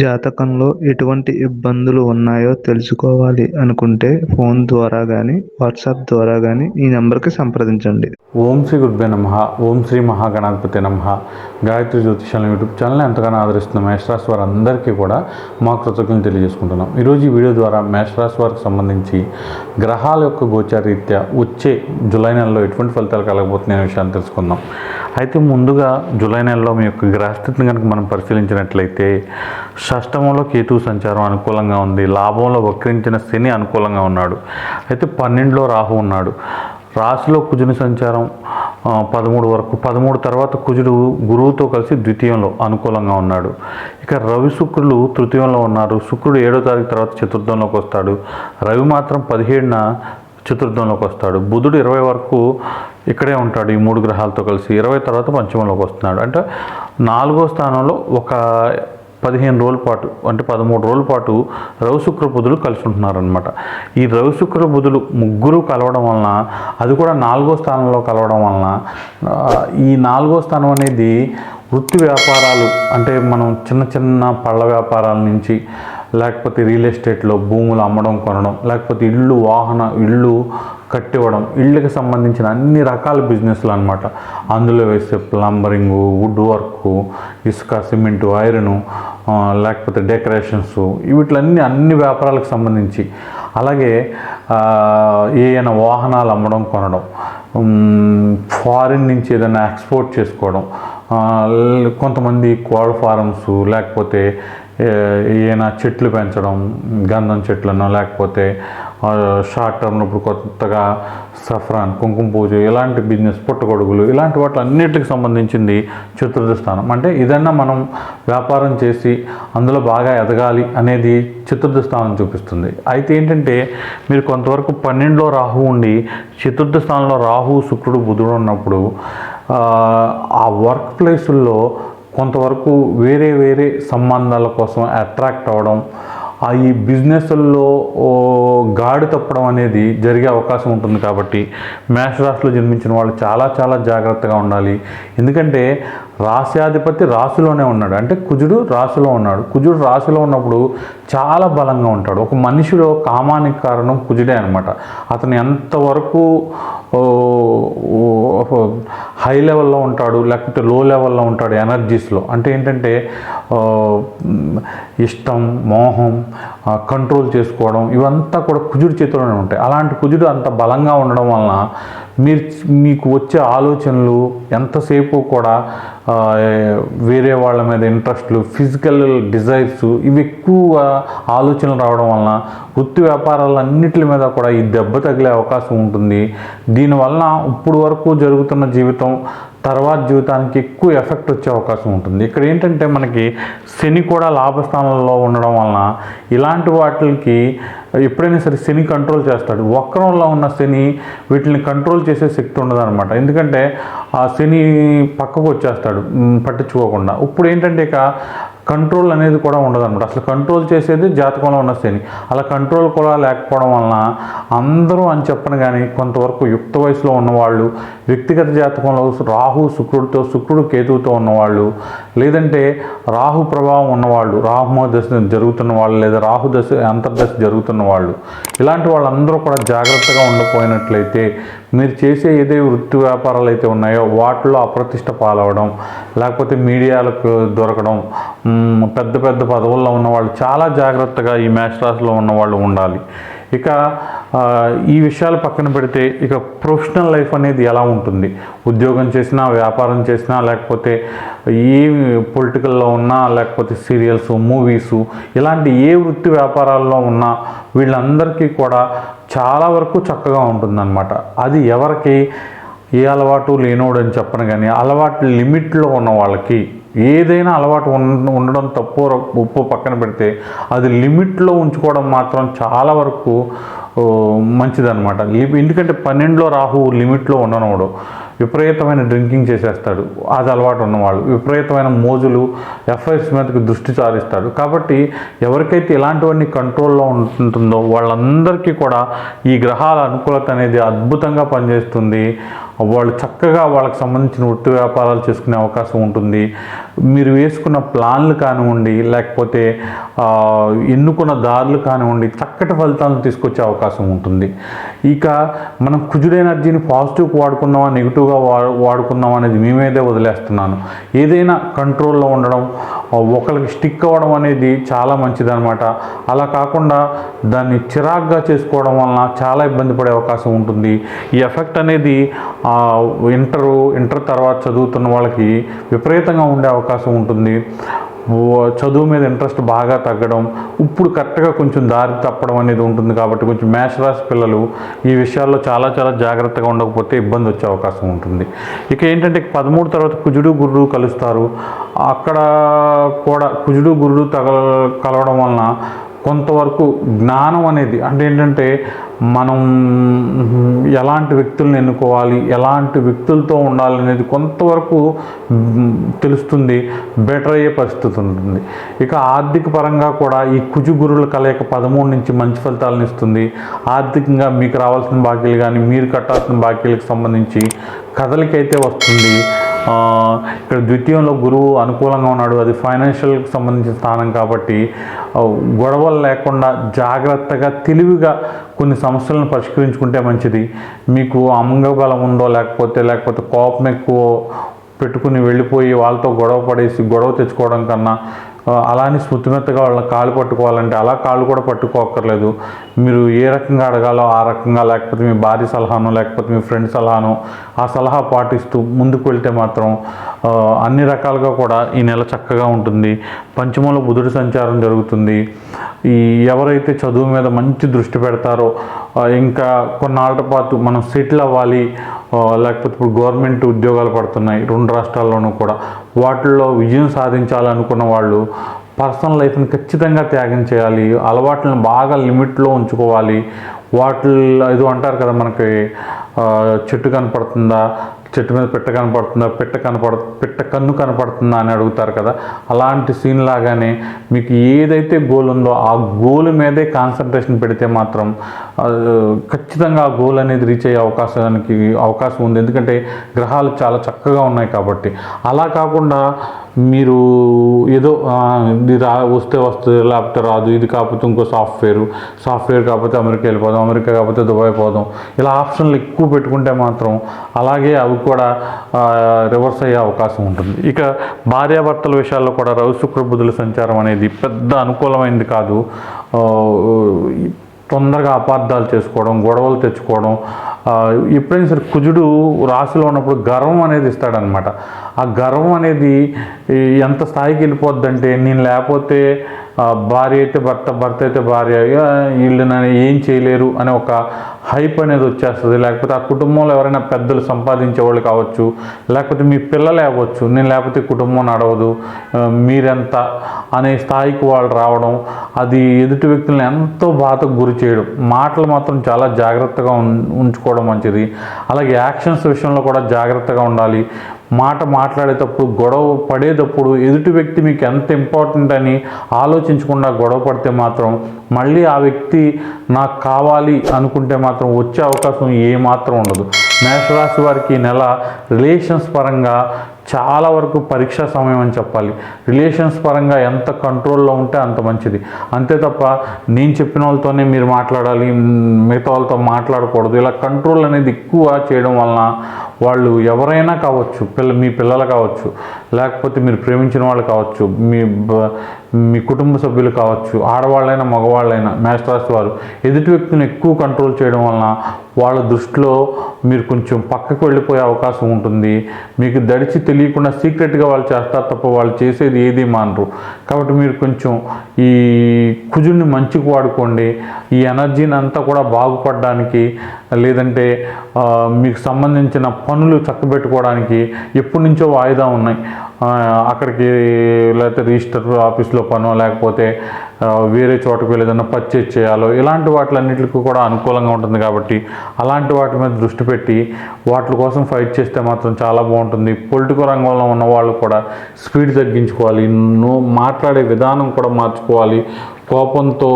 జాతకంలో ఎటువంటి ఇబ్బందులు ఉన్నాయో తెలుసుకోవాలి అనుకుంటే ఫోన్ ద్వారా కానీ వాట్సాప్ ద్వారా కానీ ఈ నెంబర్కి సంప్రదించండి. ఓం శ్రీ గురుభ్య నమ. ఓం శ్రీ మహాగణాధిపతి నమ. గాయత్రి జ్యోతిషాల యూట్యూబ్ ఛానల్ ఎంతగానో ఆదరిస్తున్న మేషరాశి వారందరికీ కూడా మా కృతజ్ఞతలు తెలియజేసుకుంటున్నాం. ఈరోజు ఈ వీడియో ద్వారా మేషరాశి వారికి సంబంధించి గ్రహాల యొక్క గోచారీత్యా వచ్చే జూలై నెలలో ఎటువంటి ఫలితాలు కలగబోతున్నాయి అనే విషయాన్ని తెలుసుకుందాం. అయితే ముందుగా జూలై నెలలో మీ యొక్క గ్రహస్థితిని కనుక మనం పరిశీలించినట్లయితే షష్టమంలో కేతు సంచారం అనుకూలంగా ఉంది. లాభంలో వక్రించిన శని అనుకూలంగా ఉన్నాడు. అయితే పన్నెండులో రాహు ఉన్నాడు. రాశిలో కుజుని సంచారం పదమూడు వరకు పదమూడు తర్వాత కుజుడు గురువుతో కలిసి ద్వితీయంలో అనుకూలంగా ఉన్నాడు. ఇక రవి శుక్రులు తృతీయంలో ఉన్నారు. శుక్రుడు ఏడో తారీఖు తర్వాత చతుర్థంలోకి వస్తాడు. రవి మాత్రం పదిహేడున చతుర్థంలోకి వస్తాడు. బుధుడు ఇరవై వరకు ఇక్కడే ఉంటాడు ఈ మూడు గ్రహాలతో కలిసి. ఇరవై తర్వాత పంచమంలోకి వస్తున్నాడు. అంటే నాలుగో స్థానంలో ఒక పదిహేను రోజుల పాటు అంటే పదమూడు రోజుల పాటు రవి శుక్ర బుధులు కలిసి ఉంటున్నారనమాట ఈ రవి శుక్ర బుధులు ముగ్గురు కలవడం వలన అది కూడా నాలుగో స్థానంలో కలవడం వలన ఈ నాలుగో స్థానం అనేది వృత్తి వ్యాపారాలు అంటే మనం చిన్న చిన్న పళ్ళ వ్యాపారాల నుంచి లేకపోతే రియల్ ఎస్టేట్లో భూములు అమ్మడం కొనడం లేకపోతే ఇళ్ళు వాహన ఇళ్ళు కట్టివ్వడం ఇళ్ళకి సంబంధించిన అన్ని రకాల బిజినెస్లు అనమాట అందులో వేసే ప్లంబరింగు వుడ్ వర్క్ ఇసుక సిమెంటు ఐరను లేకపోతే డెకరేషన్స్ వీటిలన్నీ అన్ని వ్యాపారాలకు సంబంధించి. అలాగే ఆ, ఏదైనా వాహనాలు అమ్మడం కొనడం. ఫారిన్ నుంచి ఏదైనా ఎక్స్పోర్ట్ చేసుకోవడం. కొంతమంది కోళ్ళ ఫారమ్స్ లేకపోతే ఏమైనా చెట్లు పెంచడం గంధం చెట్లను లేకపోతే షార్ట్ టర్మ్ ఇప్పుడు కొత్తగా సఫ్రాన్ కుంకుమ పూజ ఇలాంటి బిజినెస్ పుట్టగొడుగులు ఇలాంటి వాటి అన్నిటికి సంబంధించింది చతుర్థ స్థానం. అంటే ఏదన్నా మనం వ్యాపారం చేసి అందులో బాగా ఎదగాలి అనేది చతుర్థ స్థానం చూపిస్తుంది. అయితే ఏంటంటే మీరు కొంతవరకు పన్నెండులో రాహు ఉండి చతుర్థ స్థానంలో రాహు శుక్రుడు బుధుడు ఉన్నప్పుడు ఆ, ఆ వర్క్ ప్లేసుల్లో కొంతవరకు వేరే వేరే సంబంధాల కోసం అట్రాక్ట్ అవ్వడం ఆ ఈ బిజినెస్ల్లో ఓ గాడి తప్పడం అనేది జరిగే అవకాశం ఉంటుంది కాబట్టి మేషరాశిలో జన్మించిన వాళ్ళు చాలా చాలా జాగ్రత్తగా ఉండాలి. ఎందుకంటే రాశ్యాధిపతి రాశిలోనే ఉన్నాడు. అంటే కుజుడు రాశిలో ఉన్నాడు. కుజుడు రాశిలో ఉన్నప్పుడు చాలా బలంగా ఉంటాడు. ఒక మనిషిలో కామానికి కారణం కుజుడే అనమాట అతను ఎంతవరకు హై లెవెల్లో ఉంటాడు లేకపోతే లో లెవెల్లో ఉంటాడు ఎనర్జీస్లో. అంటే ఏంటంటే ఇష్టం మోహం కంట్రోల్ చేసుకోవడం ఇవంతా కూడా కుజుడి చేతిలోనే ఉంటాయి. అలాంటి కుజుడు అంత బలంగా ఉండడం వలన మీరు మీకు వచ్చే ఆలోచనలు ఎంతసేపు కూడా వేరే వాళ్ళ మీద ఇంట్రెస్ట్లు ఫిజికల్ డిజైర్స్ ఇవి ఎక్కువ ఆలోచనలు రావడం వలన వృత్తి వ్యాపారాలన్నిటి మీద కూడా ఈ దెబ్బ తగిలే అవకాశం ఉంటుంది. దీనివల్ల ఇప్పుడు వరకు జరుగుతున్న జీవితం తర్వాత జీవితానికి ఎక్కువ ఎఫెక్ట్ వచ్చే అవకాశం ఉంటుంది. ఇక్కడ ఏంటంటే మనకి శని కూడా లాభస్థానంలో ఉండడం వలన ఇలాంటి వాటికి ఎప్పుడైనా సరే శని కంట్రోల్ చేస్తాడు. వక్రంలో ఉన్న శని వీటిని కంట్రోల్ చేసే శక్తి ఉండదన్నమాట. ఎందుకంటే ఆ శని పక్కకు వచ్చేస్తాడు పట్టించుకోకుండా. ఇప్పుడు ఏంటంటే ఇక కంట్రోల్ అనేది కూడా ఉండదన్నమాట. అసలు కంట్రోల్ చేసేది జాతకంలో ఉన్న శని. అలా కంట్రోల్ కూడా లేకపోవడం వలన అందరూ అని చెప్పను కానీ కొంతవరకు యుక్త వయసులో ఉన్నవాళ్ళు వ్యక్తిగత జాతకంలో రాహు శుక్రుడితో శుక్రుడు కేతువుతో ఉన్నవాళ్ళు లేదంటే రాహు ప్రభావం ఉన్నవాళ్ళు రాహు దశ జరుగుతున్న వాళ్ళు లేదా రాహు దశ అంతర్దశ జరుగుతున్న వాళ్ళు ఇలాంటి వాళ్ళందరూ కూడా జాగ్రత్తగా ఉండకపోయినట్లయితే మీరు చేసే ఏదే వృత్తి వ్యాపారాలు అయితే ఉన్నాయో వాటిలో అప్రతిష్ట పాలవడం లేకపోతే మీడియాలకు దొరకడం పెద్ద పెద్ద పదవుల్లో ఉన్నవాళ్ళు చాలా జాగ్రత్తగా ఈ మ్యాచ్ రాశిలో ఉన్న వాళ్ళు ఉండాలి. ఇక ఈ విషయాలు పక్కన పెడితే ఇక ప్రొఫెషనల్ లైఫ్ అనేది ఎలా ఉంటుంది? ఉద్యోగం చేసినా వ్యాపారం చేసినా లేకపోతే ఏ పొలిటికల్లో ఉన్నా లేకపోతే సీరియల్స్ మూవీస్ ఇలాంటి ఏ వృత్తి వ్యాపారాల్లో ఉన్నా వీళ్ళందరికీ కూడా చాలా వరకు చక్కగా ఉంటుందన్నమాట. అది ఎవరికి ఏ అలవాటు లేనోడు అని చెప్పను కానీ అలవాటు లిమిట్లో ఉన్న వాళ్ళకి ఏదైనా అలవాటు ఉండ ఉండడం తప్పు ఉప్పు పక్కన పెడితే అది లిమిట్లో ఉంచుకోవడం మాత్రం చాలా వరకు మంచిదనమాట మంచిదన్నమాట. ఎందుకంటే పన్నెండులో రాహు లిమిట్లో ఉండనోడు. విపరీతమైన డ్రింకింగ్ చేసేస్తాడు. అది అలవాటు ఉన్నవాళ్ళు. విపరీతమైన మోజులు ఎఫ్ఐఎస్ మీదకి దృష్టి సారిస్తాడు. కాబట్టి ఎవరికైతే ఇలాంటివన్నీ కంట్రోల్లో ఉంటుందో వాళ్ళందరికీ కూడా ఈ గ్రహాల అనుకూలత అనేది అద్భుతంగా పనిచేస్తుంది. వాళ్ళు చక్కగా వాళ్ళకి సంబంధించిన వృత్తి వ్యాపారాలు చేసుకునే అవకాశం ఉంటుంది. మీరు వేసుకున్న ప్లాన్లు కానివ్వండి లేకపోతే ఎన్నుకున్న దారులు కానివ్వండి చక్కటి ఫలితాలను తీసుకొచ్చే అవకాశం ఉంటుంది. ఇక మనం కుజుడు ఎనర్జీని పాజిటివ్కి వాడుకున్నామా నెగిటివ్గా వా వాడుకుందాం అనేది మీ మీదే వదిలేస్తున్నాను. ఏదైనా కంట్రోల్లో ఉండడం ఒకరికి స్టిక్ అవ్వడం అనేది చాలా మంచిదన్నమాట. అలా కాకుండా దాన్ని చిరాగ్గా చేసుకోవడం వలన చాలా ఇబ్బంది పడే అవకాశం ఉంటుంది. ఈ ఎఫెక్ట్ అనేది ఇంటరు ఇంటర్ తర్వాత చదువుతున్న వాళ్ళకి విపరీతంగా ఉండే అవకాశం ఉంటుంది. చదువు మీద ఇంట్రెస్ట్ బాగా తగ్గడం ఇప్పుడు కరెక్ట్గా కొంచెం దారి తప్పడం అనేది ఉంటుంది కాబట్టి కొంచెం మేషరాశి పిల్లలు ఈ విషయాల్లో చాలా చాలా జాగ్రత్తగా ఉండకపోతే ఇబ్బంది వచ్చే అవకాశం ఉంటుంది. ఇక ఏంటంటే పదమూడు తర్వాత కుజుడు గురుడు కలుస్తారు. అక్కడ కూడా కుజుడు గురుడు తగల కలవడం వలన కొంతవరకు జ్ఞానం అనేది అంటే ఏంటంటే మనం ఎలాంటి వ్యక్తులను ఎన్నుకోవాలి ఎలాంటి వ్యక్తులతో ఉండాలి అనేది కొంతవరకు తెలుస్తుంది బెటర్ అయ్యే పరిస్థితి ఉంటుంది. ఇక ఆర్థిక పరంగా కూడా ఈ కుజు గురువుల కలయిక పదమూడు నుంచి మంచి ఫలితాలను ఇస్తుంది. ఆర్థికంగా మీకు రావాల్సిన బాకీలు కానీ మీరు కట్టాల్సిన బాకీలకు సంబంధించి కదలికైతే వస్తుంది. ఇక్కడ ద్వితీయంలో గురువు అనుకూలంగా ఉన్నాడు. అది ఫైనాన్షియల్కి సంబంధించిన స్థానం కాబట్టి గొడవలు లేకుండా జాగ్రత్తగా తెలివిగా కొన్ని సమస్యలను పరిష్కరించుకుంటే మంచిది. మీకు అమంగబలం ఉందో లేకపోతే లేకపోతే కోపం ఎక్కువ పెట్టుకుని వెళ్ళిపోయి వాళ్ళతో గొడవ పడేసి గొడవ తెచ్చుకోవడం కన్నా అలానే స్మృతిమెత్తగా వాళ్ళ కాళ్ళు పట్టుకోవాలంటే అలా కాళ్ళు కూడా పట్టుకోక్కర్లేదు. మీరు ఏ రకంగా అడగాలో ఆ రకంగా లేకపోతే మీ భార్య సలహాను లేకపోతే మీ ఫ్రెండ్ సలహానో ఆ సలహా పాటిస్తూ ముందుకు వెళ్తే మాత్రం అన్ని రకాలుగా కూడా ఈ నెల చక్కగా ఉంటుంది. పంచమంలో బుధుడి సంచారం జరుగుతుంది. ఈ ఎవరైతే చదువు మీద మంచి దృష్టి పెడతారో ఇంకా కొన్నాళ్ళ పాటు మనం సెటిల్ అవ్వాలి. లేకపోతే ఇప్పుడు గవర్నమెంట్ ఉద్యోగాలు పడుతున్నాయి. రెండు రాష్ట్రాల్లోనూ కూడా. వాటిల్లో విజయం సాధించాలనుకున్న వాళ్ళు పర్సనల్ లైఫ్ని ఖచ్చితంగా త్యాగం చేయాలి. అలవాట్లను బాగా లిమిట్లో ఉంచుకోవాలి. వాటిల్లో ఏదో అంటారు కదా మనకి చెట్టు కనపడుతుందా? చెట్టు మీద పిట్ట కనపడుతుందా పిట్ట కనపడ పిట్ట కన్ను కనపడుతుందా అని అడుగుతారు కదా. అలాంటి సీన్ లాగానే మీకు ఏదైతే గోల్ ఉందో ఆ గోల్ మీదే కాన్సన్ట్రేషన్ పెడితే మాత్రం ఖచ్చితంగా ఆ గోల్ అనేది రీచ్ అయ్యే అవకాశానికి అవకాశం ఉంది. ఎందుకంటే గ్రహాలు చాలా చక్కగా ఉన్నాయి కాబట్టి. అలా కాకుండా మీరు ఏదో ఇది రా వస్తే వస్తుంది లేకపోతే రాదు ఇది కాకపోతే ఇంకో సాఫ్ట్వేర్ సాఫ్ట్వేర్ కాకపోతే అమెరికా వెళ్ళిపోదాం అమెరికా కాకపోతే దుబాయ్ పోదాం ఇలా ఆప్షన్లు ఎక్కువ పెట్టుకుంటే మాత్రం అలాగే అవి కూడా రివర్స్ అయ్యే అవకాశం ఉంటుంది. ఇక భార్యాభర్తల విషయాల్లో కూడా రవి శుక్రబుధుల సంచారం అనేది పెద్ద అనుకూలమైంది కాదు. తొందరగా అపార్థాలు చేసుకోవడం గొడవలు తెచ్చుకోవడం ఎప్పుడైనా సరే కుజుడు రాశిలో ఉన్నప్పుడు గర్వం అనేది ఇస్తాడనమాట. ఆ గర్వం అనేది ఎంత స్థాయికి వెళ్ళిపోద్దంటే నేను లేకపోతే భార్య అయితే భర్త భర్త అయితే భార్య వీళ్ళు నన్ను ఏం చేయలేరు అనే ఒక హైప్ అనేది వచ్చేస్తుంది. లేకపోతే ఆ కుటుంబంలో ఎవరైనా పెద్దలు సంపాదించే వాళ్ళు కావచ్చు లేకపోతే మీ పిల్లలే అవ్వచ్చు నేను లేకపోతే కుటుంబం నడవదు మీరెంత అనే స్థాయికి వాళ్ళు రావడం అది ఎదుటి వ్యక్తులను ఎంతో బాధకు గురి చేయడం మాటలు మాత్రం చాలా జాగ్రత్తగా ఉం- ఉంచుకోవడం మంచిది. అలాగే యాక్షన్స్ విషయంలో కూడా జాగ్రత్తగా ఉండాలి. మాట మాట్లాడేటప్పుడు గొడవ పడేటప్పుడు ఎదుటి వ్యక్తి మీకు ఎంత ఇంపార్టెంట్ అని ఆలోచించకుండా గొడవ పడితే మాత్రం మళ్ళీ ఆ వ్యక్తి నాకు కావాలి అనుకుంటే మాత్రం వచ్చే అవకాశం ఏమాత్రం ఉండదు. మేషరాశి వారికి నెల రిలేషన్స్ పరంగా చాలా వరకు పరీక్షా సమయం అని చెప్పాలి. రిలేషన్స్ పరంగా ఎంత కంట్రోల్లో ఉంటే అంత మంచిది. అంతే తప్ప నేను చెప్పిన వాళ్ళతోనే మీరు మాట్లాడాలి మిగతా వాళ్ళతో మాట్లాడకూడదు. ఇలా కంట్రోల్ అనేది ఎక్కువ చేయడం వలన వాళ్ళు ఎవరైనా కావచ్చు పిల్ల మీ పిల్లలు కావచ్చు లేకపోతే మీరు ప్రేమించిన వాళ్ళు కావచ్చు మీ బ- మీ కుటుంబ సభ్యులు కావచ్చు ఆడవాళ్ళైనా మగవాళ్ళైనా మేషరాశి వారు ఎదుటి వ్యక్తిని ఎక్కువ కంట్రోల్ చేయడం వలన వాళ్ళ దృష్టిలో మీరు కొంచెం పక్కకు వెళ్ళిపోయే అవకాశం ఉంటుంది. మీకు దడిచి తెలియకుండా సీక్రెట్గా వాళ్ళు చేస్తారు తప్ప వాళ్ళు చేసేది ఏది మానరు. కాబట్టి మీరు కొంచెం ఈ కుజుడిని మంచికి వాడుకోండి. ఈ ఎనర్జీని అంతా కూడా బాగుపడడానికి లేదంటే మీకు సంబంధించిన పనులు చక్కబెట్టుకోవడానికి ఎప్పటి నుంచో వాయిదా ఉన్నాయి. అక్కడికి లేకపోతే రిజిస్టర్ ఆఫీస్లో పనో లేకపోతే వేరే చోటకు వెళ్ళేదన్నా ఏదైనా పర్చేజ్ చేయాలో ఇలాంటి వాటిలన్నింటికి కూడా అనుకూలంగా ఉంటుంది కాబట్టి అలాంటి వాటి మీద దృష్టి పెట్టి వాటి కోసం ఫైట్ చేస్తే మాత్రం చాలా బాగుంటుంది. పొలిటికల్ రంగంలో ఉన్న వాళ్ళు కూడా స్పీడ్ తగ్గించుకోవాలి. మాట్లాడే విధానం కూడా మార్చుకోవాలి. కోపంతో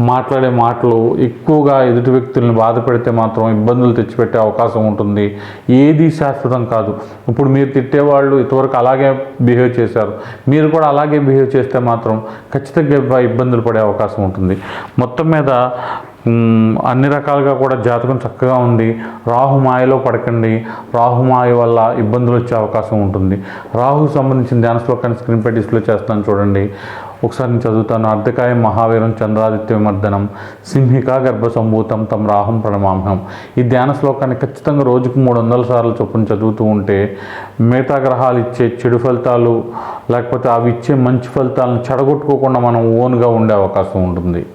మాట్లాడే మాటలు ఎక్కువగా ఎదుటి వ్యక్తుల్ని బాధ పెడితే మాత్రం ఇబ్బందులు తెచ్చిపెట్టే అవకాశం ఉంటుంది. ఏది శాశ్వతం కాదు. ఇప్పుడు మీరు తిట్టేవాళ్ళు ఇంతవరకు అలాగే బిహేవ్ చేశారు. మీరు కూడా అలాగే బిహేవ్ చేస్తే మాత్రం ఖచ్చితంగా ఇబ్బందులు పడే అవకాశం ఉంటుంది. మొత్తం మీద అన్ని రకాలుగా కూడా జాతకం చక్కగా ఉంది. రాహు మాయలో పడకండి. రాహు మాయ వల్ల ఇబ్బందులు వచ్చే అవకాశం ఉంటుంది. రాహుకు సంబంధించిన ధ్యాన శ్లోకాన్ని స్క్రీన్ పై డిస్ప్లే చేస్తాను చూడండి. ఒకసారి నేను చదువుతాను. అర్ధకాయ మహావీరం చంద్రాదిత్య విమర్దనం సింహిక గర్భ సంభూతం తమ రాహం ప్రణమాహం ఈ ధ్యాన శ్లోకాన్ని ఖచ్చితంగా రోజుకు మూడు వందల సార్లు చొప్పున చదువుతూ ఉంటే మిగతా గ్రహాలు ఇచ్చే చెడు ఫలితాలు లేకపోతే అవి ఇచ్చే మంచి ఫలితాలను చెడగొట్టుకోకుండా మనం ఓన్గా ఉండే అవకాశం ఉంటుంది.